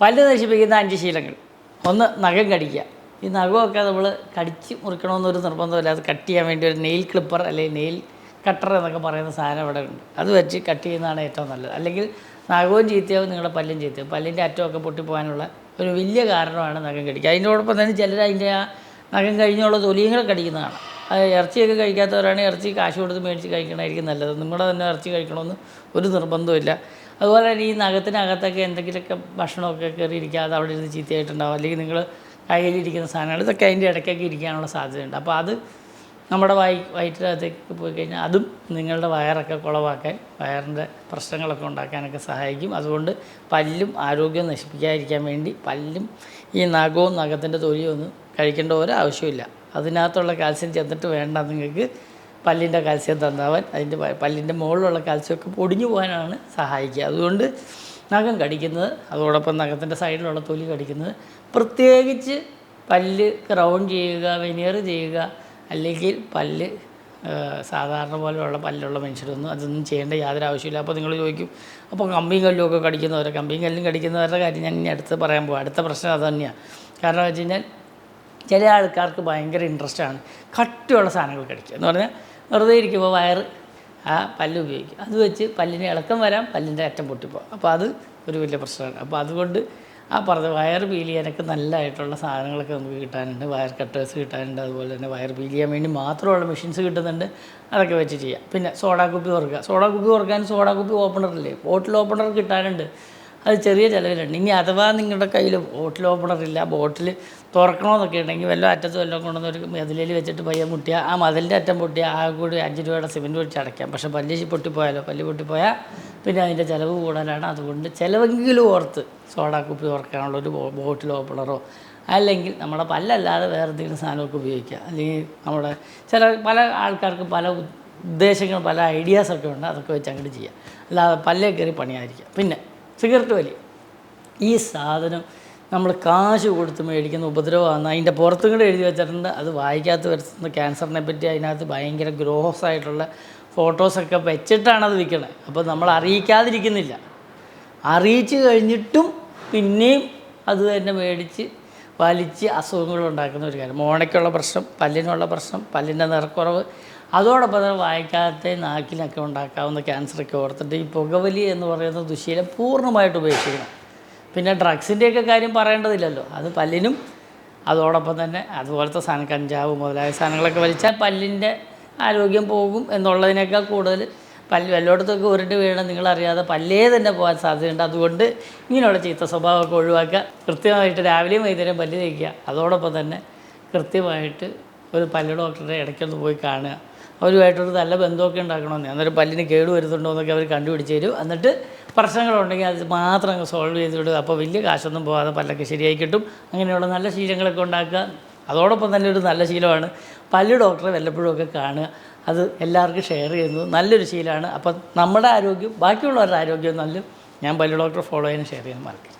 പല്ല് നശിപ്പിക്കുന്ന അഞ്ച് ശീലങ്ങൾ. ഒന്ന് നഖം കടിക്കുക. ഈ നഖമൊക്കെ നമ്മൾ കടിച്ച് മുറിക്കണമെന്നൊരു നിർബന്ധമില്ല. അത് കട്ട് ചെയ്യാൻ വേണ്ടി ഒരു നെയിൽ ക്ലിപ്പർ അല്ലെങ്കിൽ നെയിൽ കട്ടർ എന്നൊക്കെ പറയുന്ന സാധനം ഇവിടെ ഉണ്ട്. അത് വെച്ച് കട്ട് ചെയ്യുന്നതാണ് ഏറ്റവും നല്ലത്. അല്ലെങ്കിൽ നഖവും ചീത്തയാവും നിങ്ങളുടെ പല്ലും ചീത്തയാവും. പല്ലിന്റെ അറ്റമൊക്കെ പൊട്ടിപ്പോകാനുള്ള ഒരു വലിയ കാരണമാണ് നഖം കടിക്കുക. അതിനോടൊപ്പം തന്നെ ചിലർ അതിന്റെ ആ നഖം കഴിഞ്ഞുള്ള തൊലിയും കൂടെ കടിക്കുന്നതാണ്. ഇറച്ചിയൊക്കെ കഴിക്കാത്തവരാണെങ്കിൽ ഇറച്ചി കാശ് കൊടുത്ത് മേടിച്ച് കഴിക്കണമായിരിക്കും നല്ലത്. നിങ്ങളുടെ തന്നെ ഇറച്ചി കഴിക്കണമെന്ന് ഒരു നിർബന്ധമില്ല അതുപോലെ തന്നെ ഈ നഖത്തിനകത്തൊക്കെ എന്തെങ്കിലുമൊക്കെ ഭക്ഷണമൊക്കെ കയറിയിരിക്കുക അത് അവിടെ ഇരുന്ന് ചീത്തയായിട്ടുണ്ടാവും. അല്ലെങ്കിൽ നിങ്ങൾ കയ്യിലിരിക്കുന്ന സാധനങ്ങൾ ഇതൊക്കെ അതിന്റെ ഇടയ്ക്കൊക്കെ ഇരിക്കാനുള്ള സാധ്യതയുണ്ട്. അപ്പോൾ അത് നമ്മുടെ വായി വയറ്റിനകത്തേക്ക് പോയി കഴിഞ്ഞാൽ അതും നിങ്ങളുടെ വയറൊക്കെ കുളവാക്കാൻ വയറിന്റെ പ്രശ്നങ്ങളൊക്കെ ഉണ്ടാക്കാനൊക്കെ സഹായിക്കും. അതുകൊണ്ട് പല്ലും ആരോഗ്യം നശിപ്പിക്കാതിരിക്കാൻ വേണ്ടി പല്ലും ഈ നഖവും നഖത്തിന്റെ തൊലിയും ഒന്നും കഴിക്കേണ്ട ഒരു ആവശ്യമില്ല അതിനകത്തുള്ള കാൽസ്യം ചെന്നിട്ട് വേണ്ട നിങ്ങൾക്ക് പല്ലിന്റെ കാൽസ്യം തന്നാവാൻ. അതിന്റെ പല്ലിന്റെ മുകളിലുള്ള കാൽസ്യമൊക്കെ പൊടിഞ്ഞു പോകാനാണ് സഹായിക്കുക. അതുകൊണ്ട് നഖം കടിക്കുന്നത് അതോടൊപ്പം നഖത്തിന്റെ സൈഡിലുള്ള തൊലി കടിക്കുന്നത്. പ്രത്യേകിച്ച് പല്ല് ക്രൗൺ ചെയ്യുക വെനിയർ ചെയ്യുക അല്ലെങ്കിൽ പല്ല് സാധാരണ പോലെയുള്ള പല്ലുള്ള മനുഷ്യരൊന്നും അതൊന്നും ചെയ്യേണ്ട യാതൊരു ആവശ്യമില്ല അപ്പോൾ നിങ്ങൾ ചോദിക്കും അപ്പോൾ കമ്പിയും കല്ലും ഒക്കെ കടിക്കുന്നവരെ? കമ്പിയും കല്ലും കടിക്കുന്നവരുടെ കാര്യം ഞാൻ ഇനി അടുത്ത് പറയാൻ പോകും അടുത്ത പ്രശ്നം അത് തന്നെയാണ് കാരണം വെച്ച് കഴിഞ്ഞാൽ ചില ആൾക്കാർക്ക് ഭയങ്കര ഇൻട്രസ്റ്റ് ആണ്. കട്ടിയുള്ള സാധനങ്ങൾ കഴിക്കുക എന്ന് പറഞ്ഞാൽ വെറുതെ ഇരിക്കുമ്പോൾ വയറ് ആ പല്ല് ഉപയോഗിക്കും അത് വെച്ച് പല്ലിന് ഇളക്കം വരാം പല്ലിന്റെ അറ്റം പൊട്ടിപ്പോകും. അപ്പോൾ അത് ഒരു വലിയ പ്രശ്നമാണ്. അപ്പോൾ അതുകൊണ്ട് ആ പറഞ്ഞ വയർ പീൽ ചെയ്യാനൊക്കെ നല്ലതായിട്ടുള്ള സാധനങ്ങളൊക്കെ നമുക്ക് കിട്ടാനുണ്ട്. വയർ കട്ടേഴ്സ് കിട്ടാനുണ്ട്. അതുപോലെ തന്നെ വയർ പീൽ ചെയ്യാൻ വേണ്ടി മാത്രമുള്ള മെഷീൻസ് കിട്ടുന്നുണ്ട്. അതൊക്കെ വെച്ച് ചെയ്യാം. പിന്നെ സോഡാ കുപ്പി തുറക്കുക. സോഡാ കുപ്പി തുറക്കാൻ സോഡാ കുപ്പി ഓപ്പണറില്ലേ ബോട്ടിൽ ഓപ്പണർ കിട്ടാനുണ്ട്. അത് ചെറിയ ചിലവിലുണ്ട്. ഇനി അഥവാ നിങ്ങളുടെ കയ്യിൽ ബോട്ടിൽ ഓപ്പണർ ഇല്ല ബോട്ടിൽ തുറക്കണമെന്നൊക്കെ ഉണ്ടെങ്കിൽ വല്ല അറ്റത്ത് വല്ലതും കൊണ്ടുവന്ന് ഒരു മതിലിൽ വെച്ചിട്ട് പയ്യെ മുട്ടിയ ആ മതിലിന്റെ അറ്റം പൊട്ടിയ ആ കൂടി അഞ്ച് രൂപയുടെ സിമെന്റ് വെച്ച് അടയ്ക്കാം. പക്ഷേ പല്ല് പൊട്ടിപ്പോയാലോ? പല്ല് പൊട്ടിപ്പോയാൽ പിന്നെ അതിന്റെ ചിലവ് കൂടുതലാണ് അതുകൊണ്ട് ചിലവെങ്കിലും ഓർത്ത് സോഡാ കുപ്പി ഓർക്കാനുള്ളൊരു ഒരു ബോട്ടിൽ ഓപ്പണറോ അല്ലെങ്കിൽ നമ്മുടെ പല്ലല്ലാതെ വേറെ എന്തെങ്കിലും സാധനമൊക്കെ ഉപയോഗിക്കുക. അല്ലെങ്കിൽ നമ്മുടെ ചില പല ആൾക്കാർക്ക് പല ഉദ്ദേശങ്ങൾ പല ഐഡിയാസൊക്കെ ഉണ്ട് അതൊക്കെ വെച്ച് അങ്ങോട്ട് ചെയ്യുക അല്ലാതെ പല്ലേ കയറി പണിയായിരിക്കുക പിന്നെ സിഗരറ്റ് വലി. ഈ സാധനം നമ്മൾ കാശ് കൊടുത്ത് മേടിക്കുന്ന ഉപദ്രവമാണ്. അതിന്റെ പുറത്തും കൂടെ എഴുതി വെച്ചിട്ടുണ്ട്. അത് വായിക്കാത്ത വരുത്തുന്ന ക്യാൻസറിനെ പറ്റി അതിനകത്ത് ഭയങ്കര ഗ്രോസ് ആയിട്ടുള്ള ഫോട്ടോസൊക്കെ വെച്ചിട്ടാണ് അത് വിൽക്കണത് അപ്പോൾ നമ്മൾ അറിയിക്കാതിരിക്കുന്നില്ല. അറിയിച്ചു കഴിഞ്ഞിട്ടും പിന്നെയും അത് തന്നെ മേടിച്ച് വലിച്ച് അസുഖങ്ങൾ ഉണ്ടാക്കുന്ന ഒരു കാര്യം. മോണയ്ക്കുള്ള പ്രശ്നം പല്ലിനുള്ള പ്രശ്നം പല്ലിന്റെ നിറക്കുറവ് അതോടൊപ്പം തന്നെ വായിക്കാത്ത നാക്കിനൊക്കെ ഉണ്ടാക്കാവുന്ന ക്യാൻസറൊക്കെ ഓർത്തിട്ട് ഈ പുകവലി എന്ന് പറയുന്ന ദുശീലം പൂർണമായിട്ട് ഉപേക്ഷിക്കണം. പിന്നെ ഡ്രഗ്സിന്റെയൊക്കെ കാര്യം പറയേണ്ടതില്ലല്ലോ. അത് പല്ലിനും അതോടൊപ്പം തന്നെ അതുപോലത്തെ സാധനം കഞ്ചാവ് മുതലായ സാധനങ്ങളൊക്കെ വലിച്ചാൽ പല്ലിന്റെ ആരോഗ്യം പോകും എന്നുള്ളതിനേക്കാൾ കൂടുതൽ പല്ല് വല്ലോടത്തൊക്കെ ഉരുണ്ട് വീണ നിങ്ങളറിയാതെ പല്ലേ തന്നെ പോകാൻ സാധ്യതയുണ്ട്. അതുകൊണ്ട് ഇങ്ങനെയുള്ള ചീത്ത സ്വഭാവമൊക്കെ ഒഴിവാക്കുക. കൃത്യമായിട്ട് രാവിലെയും വൈകുന്നേരം പല്ല് തേക്കുക. അതോടൊപ്പം തന്നെ കൃത്യമായിട്ട് ഒരു പല്ല് ഡോക്ടറെ ഇടയ്ക്കൊന്ന് പോയി കാണുക. അവരുമായിട്ടൊരു നല്ല ബന്ധമൊക്കെ ഉണ്ടാക്കണമെന്ന്. അന്നേരം പല്ലിന് കേട് വരുന്നുണ്ടോ എന്നൊക്കെ അവർ കണ്ടുപിടിച്ച് തരും. എന്നിട്ട് പ്രശ്നങ്ങളുണ്ടെങ്കിൽ അത് മാത്രം അങ്ങ് സോൾവ് ചെയ്തിട്ട് അപ്പോൾ വലിയ കാശൊന്നും പോകാതെ പല്ലൊക്കെ ശരിയായി കിട്ടും. അങ്ങനെയുള്ള നല്ല ശീലങ്ങളൊക്കെ ഉണ്ടാക്കുക. അതോടൊപ്പം തന്നെ ഒരു നല്ല ശീലമാണ്. പല്ല് ഡോക്ടറെ വല്ലപ്പോഴും ഒക്കെ കാണുക. അത് എല്ലാവർക്കും ഷെയർ ചെയ്യുന്നത് നല്ലൊരു ശീലമാണ്. അപ്പം നമ്മുടെ ആരോഗ്യം ബാക്കിയുള്ളവരുടെ ആരോഗ്യം നല്ല ഞാൻ പല്ല് ഡോക്ടറെ ഫോളോ ചെയ്യാൻ ഷെയർ ചെയ്യാൻ മറക്കില്ല